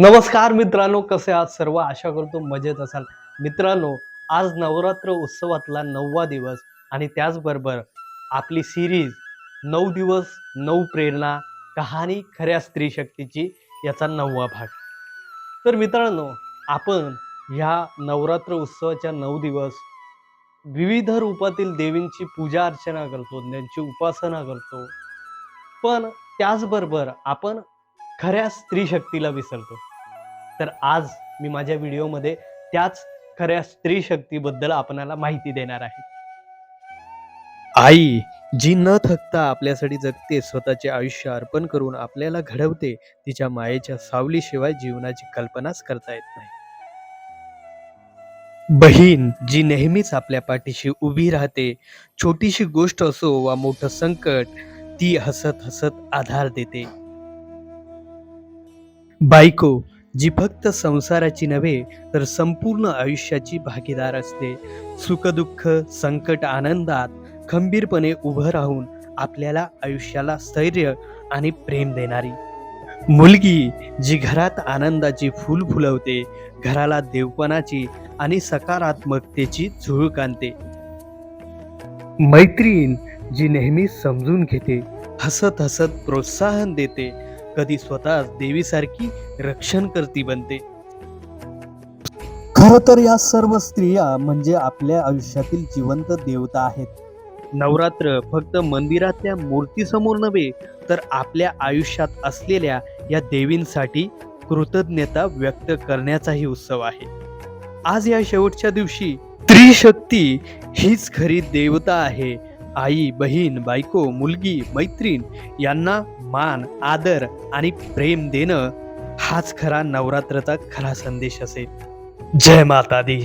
नमस्कार मित्रांनो कसे आहात सर्व? आशा करतो मजेत असाल. मित्रांनो आज नवरात्र उत्सवातला नववा दिवस आणि त्याचबरोबर आपली सिरीज नऊ दिवस नऊ प्रेरणा कहाणी खऱ्या स्त्री शक्तीची याचा नववा भाग. तर मित्रांनो आपण ह्या नवरात्र उत्सवाच्या नऊ दिवस विविध रूपातील देवींची पूजा अर्चना करतो त्यांची उपासना करतो. पण त्याचबरोबर आपण खऱ्या स्त्री शक्तीला विसरतो. तर आज मी माझ्या व्हिडिओमध्ये त्याच खऱ्या स्त्री शक्तीबद्दल आपणाला माहिती देणार आहे. आई जी न थकता आपल्यासाठी जगते स्वतःचे आयुष्य अर्पण करून आपल्याला घडवते तिच्या मायेच्या सावलीशिवाय जीवनाची कल्पनाच करता येत नाही. बहीण जी नेहमीच आपल्या पाठीशी उभी राहते छोटीशी गोष्ट असो वा मोठं संकट ती हसत हसत आधार देते. बायको जी फक्त संसाराची नव्हे तर संपूर्ण आयुष्याची भागीदार असते. सुखदुःख संकट आनंदात खंबीरपणे उभं राहून आपल्याला आयुष्याला स्थैर्य आणि प्रेम देणारी. मुलगी जी घरात आनंदाची फूल फुलवते घराला देवपणाची आणि सकारात्मकतेची झुळूक आणते. मैत्रीण जी नेहमी समजून घेते हसत हसत प्रोत्साहन देते कधी स्वतः देवीसारखी रक्षण करती बनते. खर तर या सर्व स्त्रिया म्हणजे आपल्या आयुष्यातील जिवंत देवता आहेत. नवरात्र फक्त मंदिरातल्या मूर्तीसमोर नव्हे तर आपल्या आयुष्यात असलेल्या या देवींसाठी कृतज्ञता व्यक्त करण्याचाही उत्सव आहे. आज या शेवटच्या दिवशी स्त्री शक्ती हीच खरी देवता आहे. आई बहीण बायको मुलगी मैत्रीण यांना मान आदर आणि प्रेम देणं हाच खरा नवरात्रचा खरा संदेश असेल. जय माता दी.